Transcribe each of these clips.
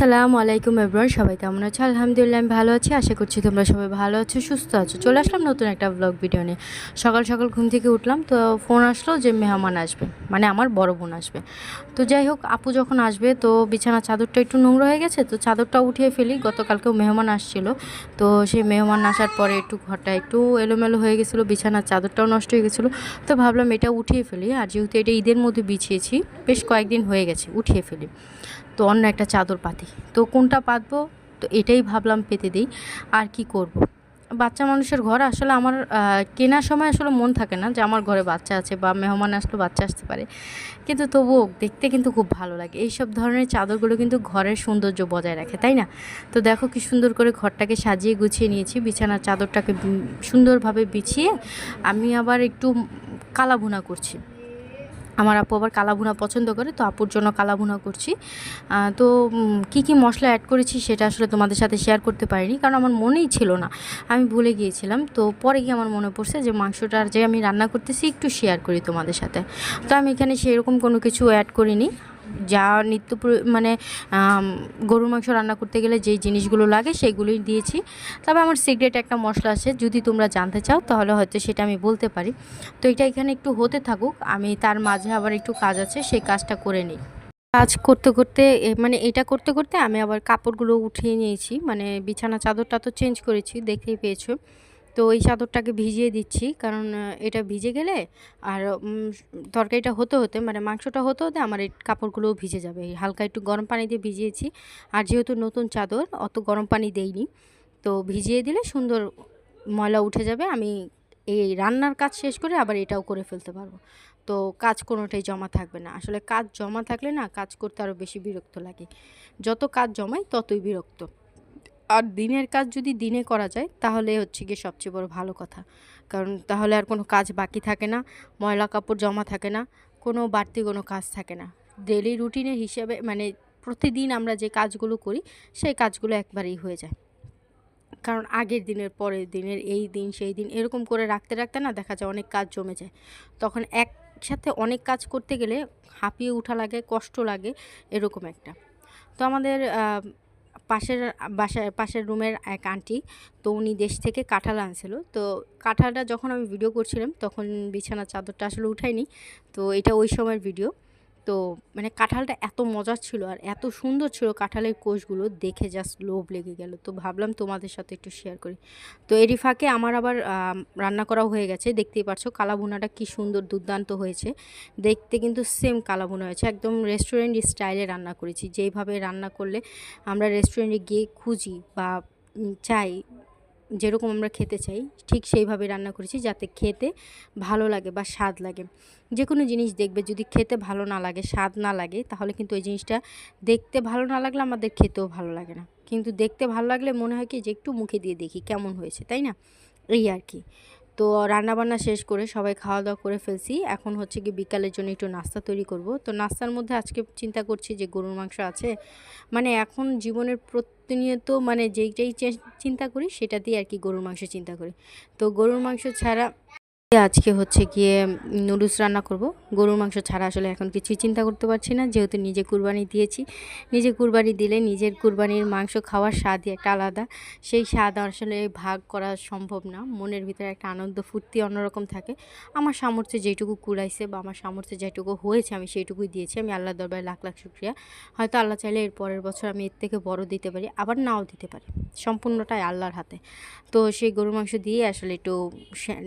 আসসালামু আলাইকুম এভরিওয়ান, সবাই কেমন আছো? আলহামদুলিল্লাহ আমি ভালো আছি, আশা করছি তোমরা সবাই ভালো আছো, সুস্থ আছো। চলে আসলাম নতুন একটা ব্লগ ভিডিও নিয়ে। সকাল সকাল ঘুম থেকে উঠলাম, তো ফোন আসলো যে মেহমান আসবে মানে আমার বড় বোন আসবে। তো যাই হোক, আপু যখন আসবে, তো বিছানা চাদরটা একটু নোংরা হয়ে গেছে, তো চাদরটা উঠিয়ে ফেলি, গতকালকেও মেহমান আসছিল। তো সেই মেহমান আসার পরে একটু ঘরটা একটু এলোমেলো হয়ে গেছিল, বিছানার চাদরটাও নষ্ট হয়ে গেছিল। তো ভাবলাম এটা উঠিয়ে ফেলি, আর যেহেতু এটা ঈদের মধ্যে বিছিয়েছি, বেশ কয়েকদিন হয়ে গেছে, উঠিয়ে ফেলি। তো অন্য একটা চাদর পাতি। তো কোনটা পাতবো? তো এটাই ভাবলাম পেতে দিই। আর কি করব। বাচ্চা মানুষের ঘর আসলে আমার কেনার সময় আসলে মন থাকে না যে আমার ঘরে বাচ্চা আছে বা মেহমান আসলে বাচ্চা আসতে পারে। কিন্তু তবুও দেখতে কিন্তু খুব ভালো লাগে। এইসব ধরনের চাদরগুলো কিন্তু ঘরের সৌন্দর্য বজায় রাখে, তাই না? তো দেখো কি সুন্দর করে ঘরটাকে সাজিয়ে গুছিয়ে নিয়েছি। বিছানার চাদরটাকে সুন্দরভাবে বিছিয়ে আমি আবার একটু কালা ভুনা করছি। আমার আপু আবার কালাভুনা পছন্দ করে, তো আপুর জন্য কালাভুনা করছি। তো কি কি মশলা অ্যাড করেছি সেটা আসলে তোমাদের সাথে শেয়ার করতে পারিনি, কারণ আমার মনেই ছিল না। আমি ভুলে গিয়েছিলাম, তো পরে গিয়ে আমার মনে পড়ছে যে মাংসটার যে আমি রান্না করতেছি একটু শেয়ার করি তোমাদের সাথে। তো আমি এখানে সেরকম কোনো কিছু অ্যাড করিনি। যা নিত্য মানে গরুর মাংস রান্না করতে গেলে যেই জিনিসগুলো লাগে সেগুলোই দিয়েছি। তবে আমার সিক্রেট একটা মশলা আছে, যদি তোমরা জানতে চাও তাহলে হয়তো সেটা আমি বলতে পারি। তো এটা এখানে একটু হতে থাকুক, আমি তার মাঝে আবার একটু কাজ আছে সেই কাজটা করে নিই কাজ করতে করতে মানে এটা করতে করতে আমি আবার কাপড়গুলো উঠিয়ে নিয়েছি মানে বিছানা চাদরটা তো চেঞ্জ করেছি, দেখতেই পেয়েছ। তো এই চাদরটাকে ভিজিয়ে দিচ্ছি, কারণ এটা ভিজে গেলে আর তরকারিটা হতে হতে মানে মাংসটা হতে হতে আমার এই কাপড়গুলোও ভিজে যাবে। হালকা একটু গরম পানি দিয়ে ভিজিয়েছি। আর যেহেতু নতুন চাদর, অত গরম পানি দেইনি। তো ভিজিয়ে দিলে সুন্দর ময়লা উঠে যাবে। আমি এই রান্নার কাজ শেষ করে আবার এটাও করে ফেলতে পারব। তো কাজ কোনোটাই জমা থাকবে না। আসলে কাজ জমা থাকলে না, কাজ করতে আরও বেশি বিরক্ত লাগে। যত কাজ জমায় ততই বিরক্ত। আর দিনের কাজ যদি দিনে করা যায়, তাহলে হচ্ছে গিয়ে সবচেয়ে বড় ভালো কথা। কারণ তাহলে আর কোনো কাজ বাকি থাকে না, ময়লা কাপড় জমা থাকে না, কোনো বাড়তি কোনো কাজ থাকে না। ডেলি রুটিনের হিসেবে মানে প্রতিদিন আমরা যে কাজগুলো করি, সেই কাজগুলো একবারেই হয়ে যায়। কারণ আগের দিনের, পরের দিনের, এই দিন, সেই দিন এরকম করে রাখতে রাখতে না দেখা যায় অনেক কাজ জমে যায়। তখন একসাথে অনেক কাজ করতে গেলে হাঁপিয়ে ওঠা লাগে, কষ্ট লাগে, এরকম একটা। তো আমাদের পাশের, বাসায়, পাশের রুমের এক আন্টি, তো উনি দেশ থেকে কাঁঠাল আনছিল। তো কাঁঠালটা যখন আমি ভিডিও করছিলাম, তখন বিছানার চাদরটা আসলে উঠাইনি। তো এটা ওই সময়ের ভিডিও তো মানে কাঁঠালটা এত মজার ছিল আর এত সুন্দর ছিল কাঁঠালের কোষগুলো দেখে জাস্ট লোভ লেগে গেল। তো ভাবলাম তোমাদের সাথে একটু শেয়ার করি। তো এরই ফাঁকে আমার আবার রান্না করাও হয়ে গেছে। দেখতেই পাচ্ছ কালা ভুনাটা কি সুন্দর দুর্দান্ত হয়েছে। দেখতে কিন্তু সেম কালা ভুনা হয়েছে। একদম রেস্টুরেন্ট স্টাইলে রান্না করেছি। যেইভাবে রান্না করলে আমরা রেস্টুরেন্টে গিয়ে খুঁজি বা চাই যেরকম আমরা খেতে চাই, ঠিক সেইভাবে রান্না করেছি যাতে খেতে ভালো লাগে বা স্বাদ লাগে। যে কোনো জিনিস দেখবে, যদি খেতে ভালো না লাগে, স্বাদ না লাগে, তাহলে কিন্তু ওই জিনিসটা দেখতে ভালো না লাগলে আমাদের খেতেও ভালো লাগে না। কিন্তু দেখতে ভালো লাগলে মনে হয় কি যে একটু মুখে দিয়ে দেখি কেমন হয়েছে, তাই না? এই আর কি। তো রান্নাবান্না শেষ করে সবাই খাওয়া দাওয়া করে ফেলছি। এখন হচ্ছে কি বিকালের জন্য একটু নাস্তা তৈরি করব। তো নাস্তার মধ্যে আজকে চিন্তা করছি যে গরুর মাংস আছে। মানে এখন জীবনের প্রতিনিয়ত মানে যেইটাই চিন্তা করি সেটা দিয়ে আর কি গরুর মাংস চিন্তা করি। তো গরুর মাংস ছাড়া আজকে হচ্ছে গিয়ে নুডলস রান্না করব। গরুর মাংস ছাড়া আসলে এখন কিছুই চিন্তা করতে পারছি না। যেহেতু নিজে কুরবানি দিয়েছি, নিজে কুরবানি দিলে নিজের কুরবানির মাংস খাওয়ার স্বাদই একটা আলাদা। সেই স্বাদ আসলে ভাগ করা সম্ভব না। মনের ভিতরে একটা আনন্দ, ফুর্তি অন্যরকম থাকে। আমার সামর্থ্যে যেটুকু কুড়াইছে বা আমার সামর্থ্যে যেটুকু হয়েছে আমি সেইটুকুই দিয়েছি। আমি আল্লাহ দরবারে লাখ লাখ শুক্রিয়া। হয়তো আল্লাহ চাইলে এর পরের বছর আমি এর থেকে বড় দিতে পারি, আবার নাও দিতে পারি। সম্পূর্ণটাই আল্লাহর হাতে। তো সেই গরুর মাংস দিয়ে আসলে একটু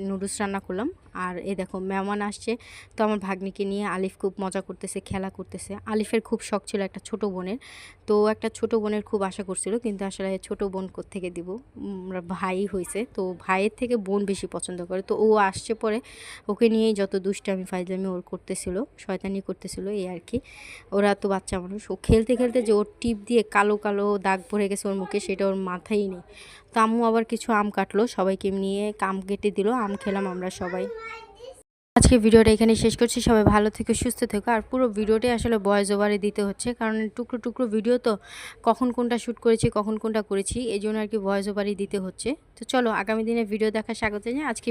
নুডলস রান্না குளம் আর এ দেখো, মেহমান আসছে। তো আমার ভাগ্নিকে নিয়ে আলিফ খুব মজা করতেছে, খেলা করতেছে। আলিফের খুব শখ ছিল একটা ছোট বোনের। তো একটা ছোট বোনের খুব আশা করছিল, কিন্তু আসলে ছোট বোন থেকে দিব? ভাই হয়েছে তো ভাইয়ের থেকে বোন বেশি পছন্দ করে। তো ও আসছে পরে, ওকে নিয়েই যত দুষ্টামি ফাইজলামি ওর করতেছিল, শয়তানি করতেছিল, এই আর কি। ওরা তো বাচ্চা মানুষ। ও খেলতে খেলতে যে ওর টিপ দিয়ে কালো কালো দাগ পড়ে গেছে ওর মুখে, সেটা ওর মাথায় নেই। তো আম্মু আবার কিছু আম কাটলো, সবাইকে নিয়ে আম কেটে দিল, আম খেলাম আমরা সবাই। আজকে ভিডিওটা এখানে শেষ করছি। সবাই ভালো থেকে, সুস্থ থেকো। আর পুরো ভিডিওটি আসলে ভয়েস ওভারে দিতে হচ্ছে। কারণ টুকরো টুকরো ভিডিও তো কখন কোনটা শ্যুট করেছি, কখন কোনটা করেছি, এই জন্য আর কি ভয়েস ওভারই দিতে হচ্ছে। তো চলো, আগামী দিনে ভিডিও দেখা স্বাগত জানিয়ে আজকে